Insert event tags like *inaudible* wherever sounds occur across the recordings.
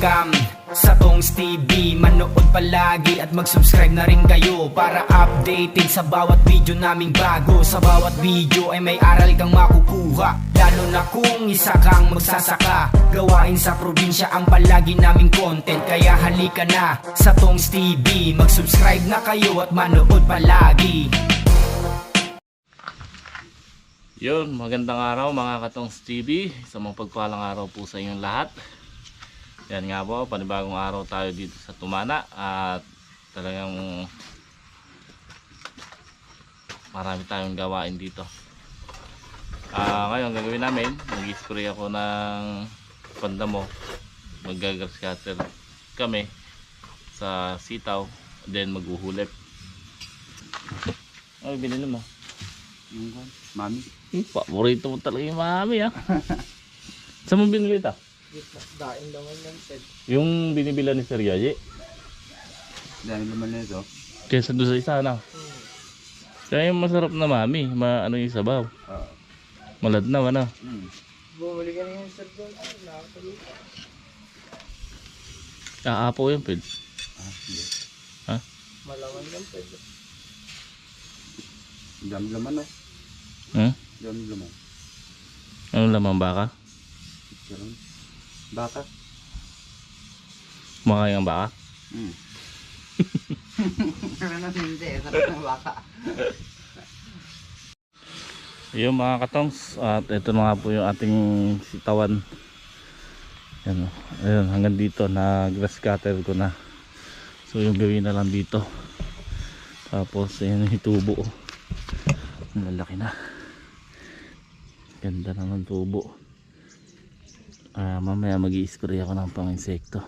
Welcome. Sa Tongs TV Manood palagi at mag-subscribe na rin kayo Para updated sa bawat video naming bago. Sa bawat video ay may aral kang makukuha Lalo na kung isa kang magsasaka. Gawain sa probinsya ang palagi naming content Kaya halika na sa Tongs TV Mag-subscribe na kayo at manood palagi. Yun, magandang araw mga Katongs TV. Sa mga pagpalang araw po sa inyong lahat. Yan nga po, panibagong araw tayo dito sa Tumana at talagang marami tayong gawain dito. Ah, ngayon gagawin namin, mag-spray ako ng pandamo. Mag-grass cutter kami sa sitaw, then maghuhulip. Ay, binili mo. Yung mami. Hmm, paborito mo talaga yung mami ah. *laughs* Saan mo binili ito? Daing naman yan, Sed Yung binibila ni Sir Yaye. Dami naman na ito. Kesa doon sa isa na. Kaya yung masarap na mami, ma ano yung sabaw. Oo. Maladnaw ano. Hmm. Bumuli ka na yung Sir John Nakakatuloy Aapo yung pid. Ah, sige. Malaman yan, pwede Dami laman no. Hmm? Dami laman. Ano lamang baka? Ganun. Baka. Kumakain ang baka? Hmm. *laughs* Na hindi, sarap ng baka. Yung mga katongs at ito na nga po yung ating sitawan. Yan, oh. ayun, hanggang dito na grass cutter ko na. So yung gawin na lang dito. Tapos ayun yung tubo. Ang lalaki na. Ganda na ng tubo. Ah, mamaya mag spray ako ng pang insekto.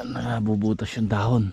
Nabubutas yung dahon.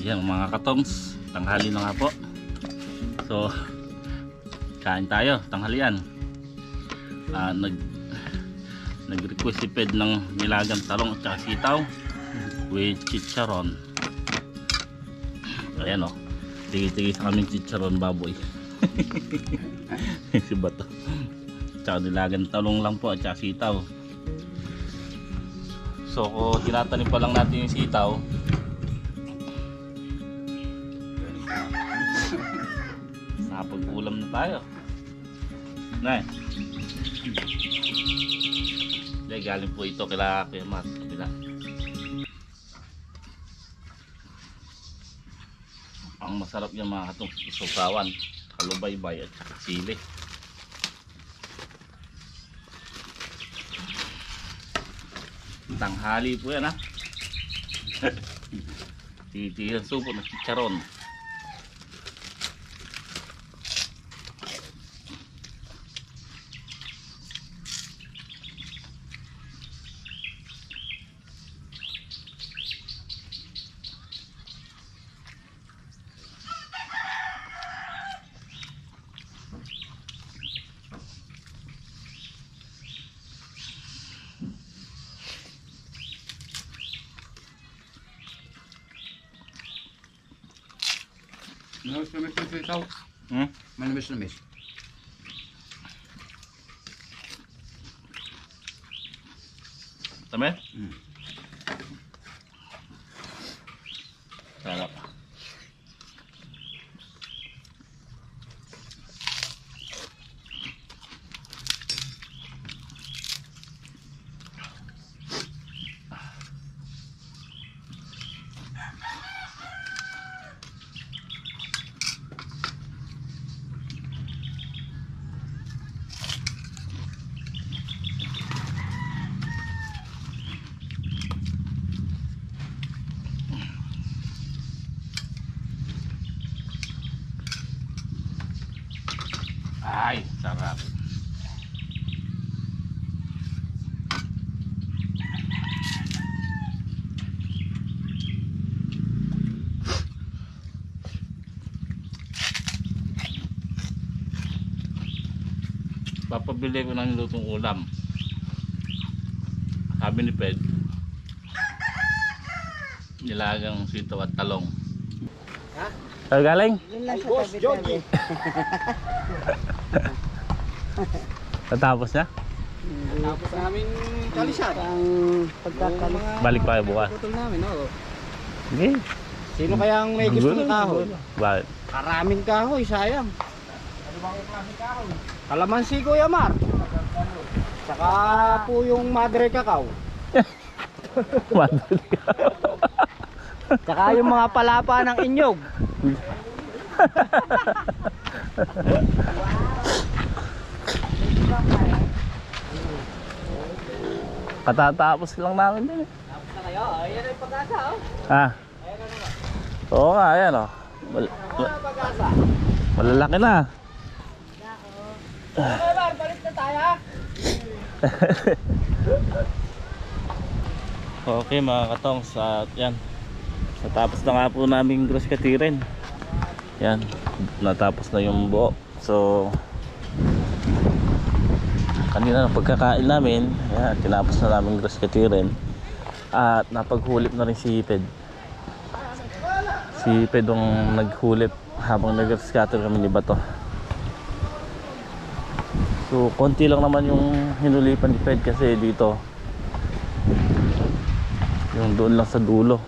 Yan mga katongs, tanghali na nga po. So, kain tayo, tanghalian. Ah, nag nag-request si Ped ng nilagang talong at sitaw with chicharon. Ayan o. Tigi-tigi sa kaming chicharon baboy. *laughs* si Bato. Tsaka nilagang talong lang po at sitaw. So, kung tinatanim pa lang natin yung sitaw, nakapag-ulam na tayo. Nay. Hindi, galing po ito kila Kuya Mat. Kabila. Ang masarap yung mga katong isukawan, kalubaybay at sili. Tanghali po yan ha. *laughs* Titigan supo ng chicharon. Manamis namis yung sitaw. Hmm? Manamis namis. Tama? Hmm. Sarap. Ay, sarap. Papabili ko ng lutong ulam. Sabi ni Ped, nilagang sitaw at talong. Ha? Saan galing? Yun lang sa tabi-tabi. *laughs* Natapos na? Tapos namin kalisan. Ang. Balik pa kayo bukas. Putol namin, oo. Sige. Sino kaya ang may gusto ng kahoy? Bakit? Karaming kahoy, sayang. Ano bang klase kahoy? Kalamansi ko, Yamar. Saka po yung madre cacao. *laughs* Madali ka. Saka yung mga palapa ng inyog. *laughs* Katatapos lang namin din eh. Tapos na kayo, ayan ang pag-asa, oh. Ha? Oo nga, ayan o. Mal- Ano ang pag-asa? malalaki na. Okay, Mar, balik na tayo, ha? *laughs* Okay mga katongs at yan. Natapos na nga po namin gross katirin. Yan. Natapos na yung buo. So kanina ng pagkakain namin, yan, tinapos na namin gross katirin. At napaghulip na rin si Ped. Si Ped ang naghulip habang nag-scatter kami ni Bato. So konti lang naman yung hinulipan ni Ped kasi dito yung doon lang sa dulo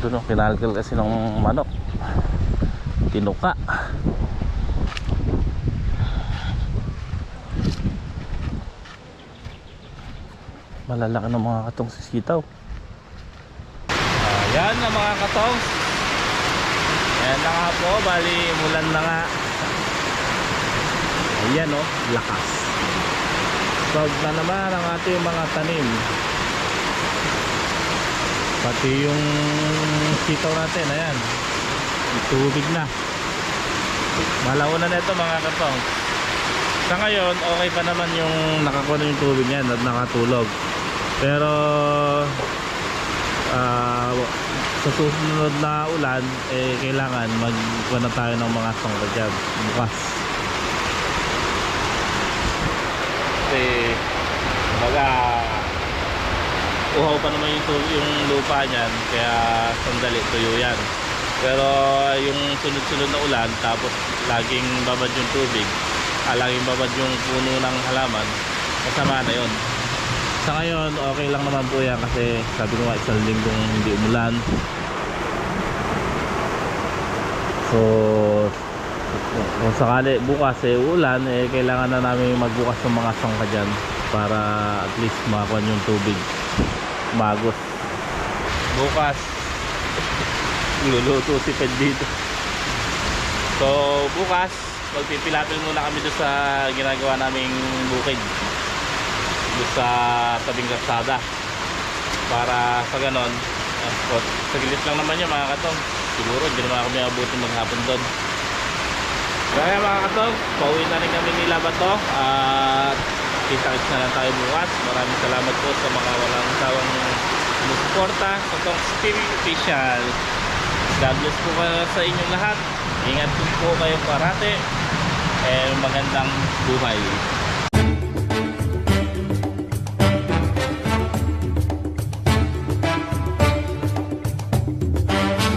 doon ang kinalkal kasi ng manok tinuka malalaki ng mga katong sitaw. Ayan na mga katong. Ayan na nga po bali mulan na nga. Ayan o lakas. Pag na naman ang ating mga tanim. Pati yung sitaw natin ayan. Tubig na. Malauna na ito mga katong. Sa ngayon okay pa naman yung nakakuha na yung tubig yan at nakatulog pero ah, sa susunod na ulan eh kailangan magkuha tayo ng mga sangka dyan bukas. Kasi baga uhaw pa naman yung, yung lupa niyan kaya sandali tuyo yan. Pero yung sunod-sunod na ulan tapos laging babad yung tubig ah, laging babad yung puno ng halaman masama na yun sa ngayon okay lang naman po yan kasi sabi ko nga isang linggong hindi umulan. So kung sakali bukas eh ulan eh kailangan na namin magbukas ng mga sangka dyan para at least makakuha yung tubig. Magos. Bukas. *laughs* Luluto si Ped dito. So bukas magpipilapil muna kami doon sa ginagawa naming bukid sa tabing kalsada para sa ganon uh, saglit lang naman yun mga katong. Siguro hindi naman kami abutin maghapon doon. Kaya mga katong pauwi na rin kami nila Bato at kita-kits na lang tayo bukas. Maraming salamat po sa mga walang sawang sumusuporta. Sa Tongs TV Official. God bless po sa inyong lahat. Ingat po kayo parate. And magandang buhay